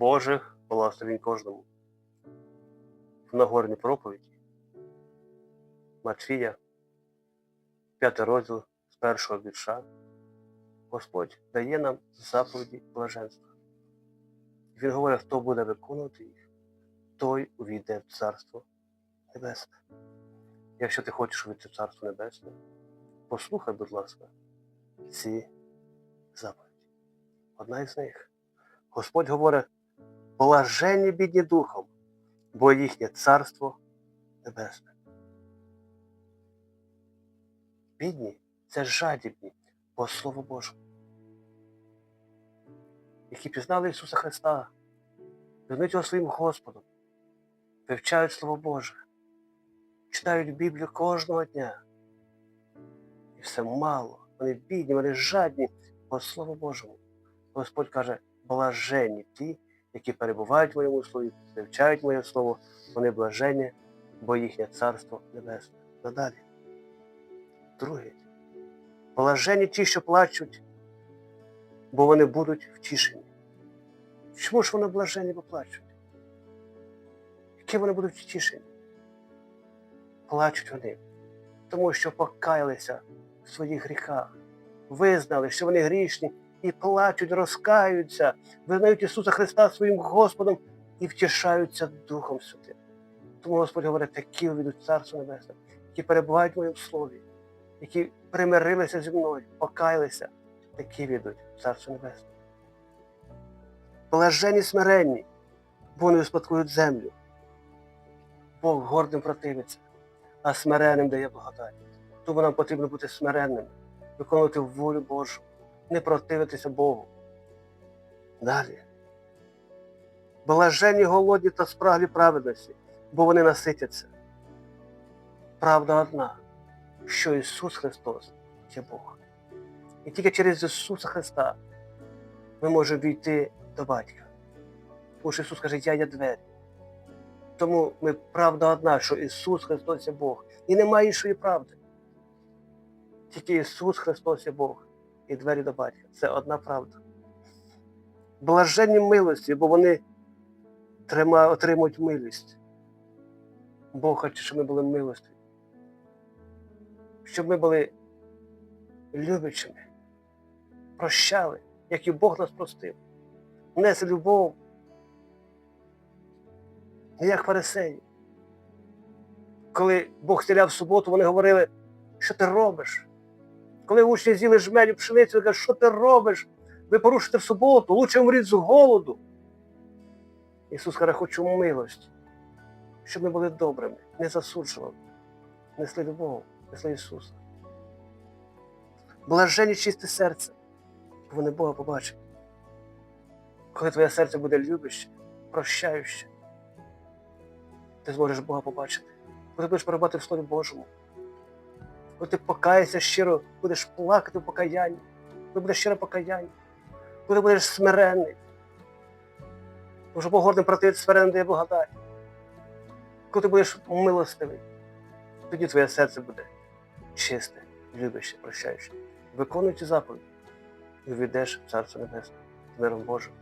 Божих благословень кожному. В Нагорній проповіді Матфія, 5 розділ з першого вірша, Господь дає нам заповіді блаженства. Він говорить, хто буде виконувати їх, той увійде в Царство Небесне. Якщо ти хочеш увійти в Царство Небесне, послухай, будь ласка, ці заповіді. Одна із них. Господь говорить, блаженні бідні духом, бо їхнє царство небесне. Бідні це жадібні по Слову Божому, які пізнали Ісуса Христа, визнають його своїм Господом, вивчають Слово Боже, читають Біблію кожного дня. І все мало. Вони бідні, вони жадні по Слову Божому. Господь каже, блаженні ті, які перебувають в моєму слові, вивчають моє слово, вони блаженні, бо їхнє царство небесне. Надалі. Друге. Блаженні ті, що плачуть, бо вони будуть втішені. Чому ж вони блаженні, бо плачуть? Які вони будуть втішені? Плачуть вони, тому що покаялися в своїх гріхах, визнали, що вони грішні, і плачуть, розкаються, визнають Ісуса Христа своїм Господом і втішаються Духом Святим. Тому Господь говорить, такі увійдуть Царство Небесне, які перебувають в моєму слові, які примирилися зі мною, покаялися, такі війдуть в Царство Небесне. Блажені смиренні, бо вони успадкують землю. Бог гордим противиться, а смиренним дає благодать. Тому нам потрібно бути смиренними, виконувати волю Божу, не противитися Богу. Далі. Блаженні голодні та спраглі праведності, бо вони наситяться. Правда одна, що Ісус Христос є Бог. І тільки через Ісуса Христа ми можемо війти до Батька. Тому що Ісус каже, я є двері. Тому ми правда одна, що Ісус Христос є Бог. І немає іншої правди. Тільки Ісус Христос є Бог і двері до батька. Це одна правда. Блаженні милості, бо вони трима, отримують милість. Бог хоче, щоб ми були милостиві. Щоб ми були любячими, прощали, як і Бог нас простив. Несли любов, не як фарисеї. Коли Бог стріляв в суботу, вони говорили, що ти робиш? Коли учні з'їли жмелю пшеницю, вони кажуть, що ти робиш? Ви порушите в суботу, лучше вмріть з голоду. Ісус каже, хочу милості, щоб ми були добрими, не засуджували, несли любов, несли Ісуса. Блажені чисте серце, бо вони Бога побачать. Коли твоє серце буде любяще, прощаюче, ти зможеш Бога побачити. Коли будеш перебувати в Слові Божому. Коли ти покаєшся щиро, будеш плакати в покаянні, коли буде щире покаяння, коли будеш смиренний. Тому що Бог гордим противиться смиренним дає благодать. Коли ти будеш милостивий, тоді твоє серце буде чисте, любяще, прощаюче. Виконуй ці заповіді і війдеш в Царство Небесне з миром Божим.